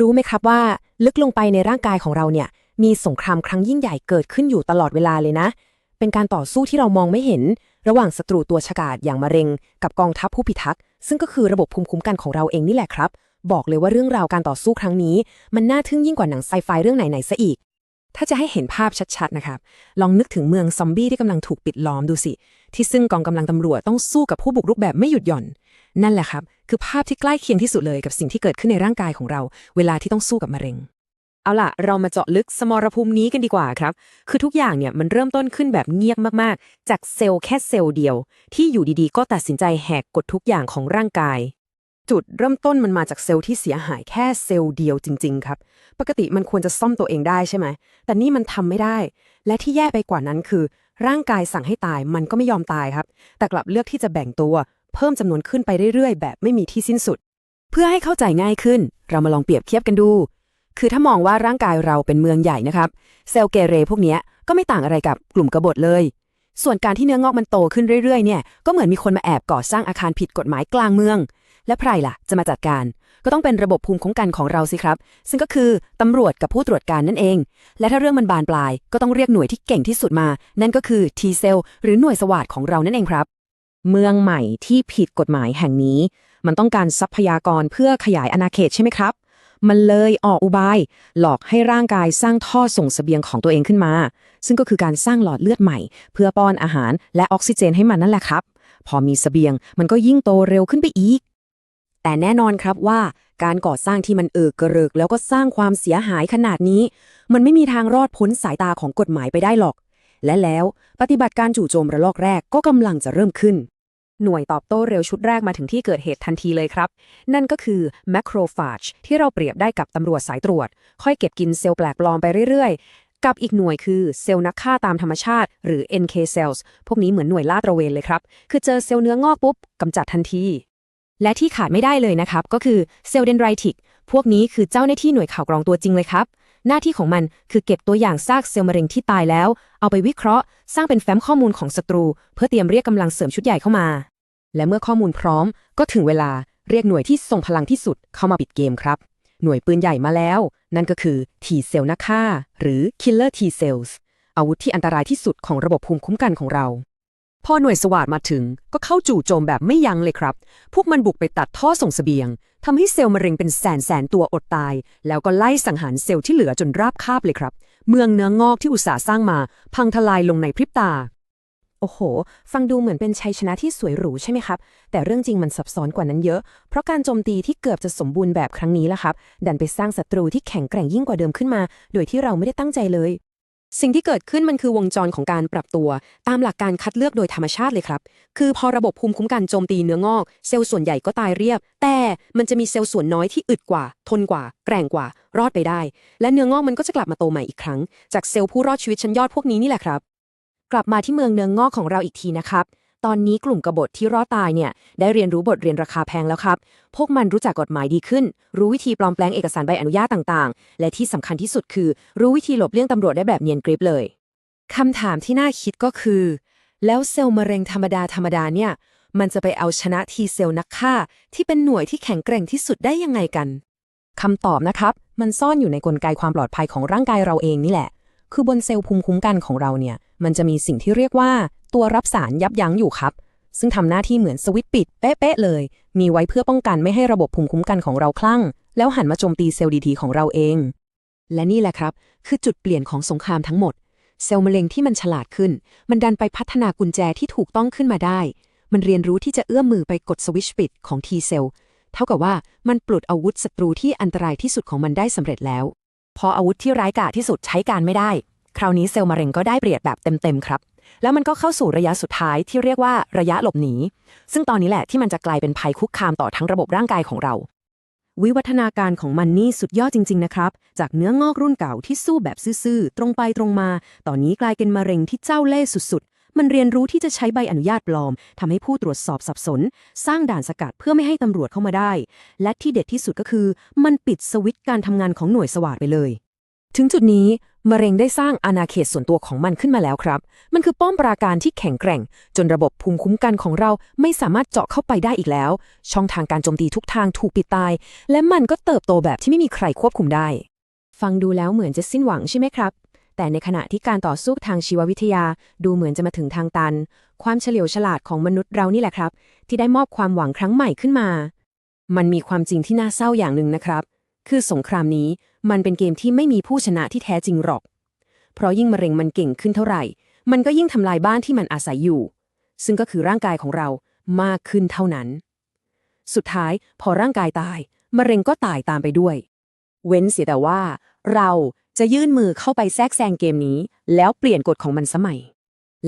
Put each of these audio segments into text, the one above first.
รู้ไหมครับว่า ลึกลงไปในร่างกายของเราเนี่ย มีสงครามครั้งยิ่งใหญ่เกิดขึ้นอยู่ตลอดเวลาเลยนะ เป็นการต่อสู้ที่เรามองไม่เห็น ระหว่างศัตรูตัวฉกาจอย่างมะเร็ง กับกองทัพผู้พิทักษ์ซึ่งก็คือระบบภูมิคุ้มกันของเราเองนี่แหละครับ บอกเลยว่าเรื่องราวการต่อสู้ครั้งนี้ มันน่าทึ่งยิ่งกว่าหนังไซไฟเรื่องไหนๆซะอีก ถ้าจะให้เห็นภาพชัดๆนะครับ ลองนึกถึงเมืองซอมบี้ที่กำลังถูกปิดล้อมดูสิ ที่ซึ่งกองกำลังตำรวจต้องสู้กับผู้บุกรุกแบบไม่หยุดหย่อน นั่นแหละครับ คือภาพที่ใกล้เคียงที่สุดเลยกับสิ่งที่เกิดขึ้นในร่างกายของเรา เวลาที่ต้องสู้กับมะเร็ง เอาล่ะ เรามาเจาะลึกสมรภูมินี้กันดีกว่าครับ คือทุกอย่างเนี่ยมันเริ่มต้นขึ้นแบบเงียบมากๆ จากเซลล์แค่เซลล์เดียว ที่อยู่ดีๆ ก็ตัดสินใจแหกกฎทุกอย่างของร่างกาย จุดเริ่มต้นมันมาจากเซลล์ที่เสียหายแค่เซลล์เดียวจริง ๆ ครับ ปกติมันควรจะซ่อมตัวเองได้ใช่ไหม แต่นี่มันทำไม่ได้ และที่แย่ไปกว่านั้นคือ ร่างกายสั่งให้ตายมันก็ไม่ยอมตายครับ แต่กลับเลือกที่จะแบ่งตัว เพิ่มจำนวนขึ้นไปเรื่อยๆ แบบไม่มีที่สิ้นสุด เพื่อให้เข้าใจง่ายขึ้น เรามาลองเปรียบเทียบกันดู คือถ้ามองว่าร่างกายเราเป็นเมืองใหญ่นะครับ เซลล์เกเรพวกนี้ก็ไม่ต่างอะไรกับกลุ่มกบฏเลย ส่วนการที่เนื้องอกมันโตขึ้นเรื่อยๆเนี่ยก็เหมือนมีคนมาแอบก่อสร้างอาคารผิดกฎหมายกลางเมือง และใครล่ะ จะมาจัดการ ก็ต้องเป็นระบบภูมิคุ้มกันของเราสิครับ ซึ่งก็คือตำรวจกับผู้ตรวจการนั่นเอง และถ้าเรื่องมันบานปลาย ก็ต้องเรียกหน่วยที่เก่งที่สุดมา นั่นก็คือ T เซลหรือหน่วยสวาดของเรานั่นเองครับ เมืองใหม่ที่ผิดกฎหมายแห่งนี้ มันต้องการทรัพยากรเพื่อขยายอาณาเขตใช่ไหมครับ มันเลยออกอุบาย หลอกให้ร่างกายสร้างท่อส่งเสบียงของตัวเองขึ้นมา ซึ่งก็คือการสร้างหลอดเลือดใหม่ เพื่อป้อนอาหารและออกซิเจนให้มันนั่นแหละครับ พอมีเสบียงมันก็ยิ่งโตเร็วขึ้นไปอีก แต่แน่นอนครับว่าการก่อสร้างที่มันเอิกกระเริก แล้วก็สร้างความเสียหายขนาดนี้ มันไม่มีทางรอดพ้นสายตาของกฎหมายไปได้หรอก และแล้วปฏิบัติการจู่โจมระลอกแรกก็กำลังจะเริ่มขึ้น หน่วยตอบโต้เร็วชุดแรกมาถึงที่เกิดเหตุทันทีเลยครับ นั่นก็คือ macrophage ที่เราเปรียบได้กับตำรวจสายตรวจ ค่อยเก็บกินเซลล์แปลกปลอมไปเรื่อยๆ กับอีกหน่วยคือเซลล์นักฆ่าตามธรรมชาติ หรือ NK cells พวกนี้เหมือนหน่วยลาดตระเวนเลยครับ คือเจอเซลล์เนื้องอกปุ๊บกำจัดทันที และที่ขาดไม่ได้เลยนะครับ ก็คือเซลล์เดนไรติกพวกนี้คือเจ้าหน้าที่หน่วยข่าวกรองตัวจริงเลยครับ หน้าที่ของมันคือเก็บตัวอย่างซากเซลล์มะเร็งที่ตายแล้ว เอาไปวิเคราะห์ สร้างเป็นแฟ้มข้อมูลของศัตรู เพื่อเตรียมเรียกกำลังเสริมชุดใหญ่เข้ามา และเมื่อข้อมูลพร้อม ก็ถึงเวลาเรียกหน่วยที่ทรงพลังที่สุดเข้ามาปิดเกมครับ หน่วยปืนใหญ่มาแล้ว นั่นก็คือ T เซลล์นักฆ่า หรือ Killer T cells อาวุธที่อันตรายที่สุดของระบบภูมิคุ้มกันของเรา พอหน่วยสวาดมาถึงก็เข้าจู่โจมแบบไม่ยั้งเลยครับ พวกมันบุกไปตัดท่อส่งเสบียงทำให้เซลล์มะเร็งเป็นแสนแสนตัวอดตาย แล้วก็ไล่สังหารเซลล์ที่เหลือจนราบคาบเลยครับ เมืองเนื้องอกที่อุตสาห์สร้างมา พังทลายลงในพริบตา โอ้โห ฟังดูเหมือนเป็นชัยชนะที่สวยหรูใช่ไหมครับ แต่เรื่องจริงมันซับซ้อนกว่านั้นเยอะ เพราะการโจมตีที่เกือบจะสมบูรณ์แบบครั้งนี้ละครับ ดันไปสร้างศัตรูที่แข็งแกร่งยิ่งกว่าเดิมขึ้นมา โดยที่เราไม่ได้ตั้งใจเลย สิ่งที่เกิดขึ้นมันคือวงจรของการปรับตัว ตามหลักการคัดเลือกโดยธรรมชาติเลยครับ คือพอระบบภูมิคุ้มกันโจมตีเนื้องอก เซลล์ส่วนใหญ่ก็ตายเรียบ แต่มันจะมีเซลล์ส่วนน้อยที่อึดกว่า ทนกว่า แกร่งกว่า รอดไปได้ และเนื้องอกมันก็จะกลับมาโตใหม่อีกครั้ง จากเซลล์ผู้รอดชีวิตชั้นยอดพวกนี้นี่แหละครับ กลับมาที่เมืองเนื้องอกของเราอีกทีนะครับ ตอนนี้กลุ่มกบฏที่รอดตายเนี่ยได้เรียนรู้บทเรียนราคาแพงแล้วครับ พวกมันรู้จักกฎหมายดีขึ้น รู้วิธีปลอมแปลงเอกสารใบอนุญาตต่างๆ และที่สำคัญที่สุดคือ รู้วิธีหลบเลี่ยงตำรวจได้แบบเนียนกริบเลยคำถามที่น่าคิดก็คือ แล้วเซลล์มะเร็งธรรมดาธรรมดาเนี่ย มันจะไปเอาชนะทีเซลล์นักฆ่า ที่เป็นหน่วยที่แข็งแกร่งที่สุดได้ยังไงกันคำตอบนะครับ มันซ่อนอยู่ในกลไกความปลอดภัยของร่างกายเราเองนี่แหละ คือบนเซลล์ภูมิคุ้มกันของเราเนี่ย มันจะมีสิ่งที่เรียกว่า ตัวรับสารยับยั้งอยู่ครับ ซึ่งทำหน้าที่เหมือนสวิตช์ปิดเป๊ะๆเลย มีไว้เพื่อป้องกันไม่ให้ระบบภูมิคุ้มกันของเราคลั่ง แล้วหันมาโจมตีเซลล์ดีๆของเราเอง และนี่แหละครับ คือจุดเปลี่ยนของสงครามทั้งหมด เซลล์มะเร็งที่มันฉลาดขึ้น มันดันไปพัฒนากุญแจที่ถูกต้องขึ้นมาได้ มันเรียนรู้ที่จะเอื้อมมือไปกดสวิตช์ปิดของ T เซลล์เท่ากับว่ามันปลดอาวุธศัตรูที่อันตรายที่สุดของมันได้สำเร็จแล้ว พออาวุธที่ร้ายกาจที่สุดใช้การไม่ได้ คราวนี้เซลล์มะเร็งก็ได้เปรียบแบบเต็มๆครับ แล้วมันก็เข้าสู่ระยะสุดท้ายที่เรียกว่าระยะหลบหนี ซึ่งตอนนี้แหละที่มันจะกลายเป็นภัยคุกคามต่อทั้งระบบร่างกายของเราวิวัฒนาการของมันนี่สุดยอดจริง ๆ นะครับ จากเนื้องอกรุ่นเก่าที่สู้แบบซื่อๆ ตรงไปตรงมา ตอนนี้กลายเป็นมะเร็งที่เจ้าเล่ห์สุดๆ มันเรียนรู้ที่จะใช้ใบอนุญาตปลอมทำให้ผู้ตรวจสอบสับสน สร้างด่านสกัดเพื่อไม่ให้ตำรวจเข้ามาได้ และที่เด็ดที่สุดก็คือ มันปิดสวิตช์การทำงานของหน่วยสวาดไปเลย ถึงจุดนี้มะเร็งได้สร้างอาณาเขตส่วนตัวของมันขึ้นมาแล้วครับ มันคือป้อมปราการที่แข็งแกร่ง จนระบบภูมิคุ้มกันของเราไม่สามารถเจาะเข้าไปได้อีกแล้ว ช่องทางการโจมตีทุกทางถูกปิดตาย และมันก็เติบโตแบบที่ไม่มีใครควบคุมได้ ฟังดูแล้วเหมือนจะสิ้นหวังใช่ไหมครับ แต่ในขณะที่การต่อสู้ทางชีววิทยาดูเหมือนจะมาถึงทางตัน ความเฉลียวฉลาดของมนุษย์เรานี่แหละครับ ที่ได้มอบความหวังครั้งใหม่ขึ้นมา มันมีความจริงที่น่าเศร้าอย่างหนึ่งนะครับ คือสงครามนี้ มันเป็นเกมที่ไม่มีผู้ชนะที่แท้จริงหรอก เพราะยิ่งมะเร็งมันเก่งขึ้นเท่าไหร่ มันก็ยิ่งทำลายบ้านที่มันอาศัยอยู่ ซึ่งก็คือร่างกายของเรามากขึ้นเท่านั้น สุดท้ายพอร่างกายตาย มะเร็งก็ตายตามไปด้วย เว้นเสียแต่ว่า เราจะยื่นมือเข้าไปแทรกแซงเกมนี้ แล้วเปลี่ยนกฎของมันสมัย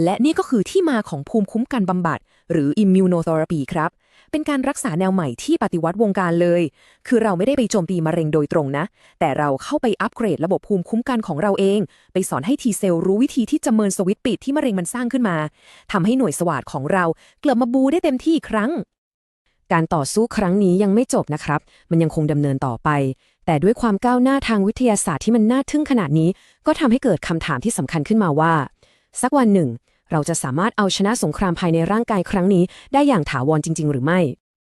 และนี่ก็คือที่มาของภูมิคุ้มกันบำบัด หรือ immunotherapy ครับ เป็นการรักษาแนวใหม่ที่ปฏิวัติวงการเลย คือเราไม่ได้ไปโจมตีมะเร็งโดยตรงนะ แต่เราเข้าไปอัปเกรดระบบภูมิคุ้มกันของเราเอง ไปสอนให้ทีเซลรู้วิธีที่จะเมินสวิตปิดที่มะเร็งมันสร้างขึ้นมาทำให้หน่วยสวาดของเรากลับมาบูได้เต็มที่อีกครั้ง การต่อสู้ครั้งนี้ยังไม่จบนะครับ มันยังคงดำเนินต่อไป แต่ด้วยความก้าวหน้าทางวิทยาศาสตร์ที่มันน่าทึ่งขนาดนี้ ก็ทำให้เกิดคำถามที่สำคัญขึ้นมาว่า สักวันหนึ่ง เราจะสามารถเอาชนะสงครามภายในร่างกายครั้งนี้ ได้อย่างถาวรจริง ๆ หรือไม่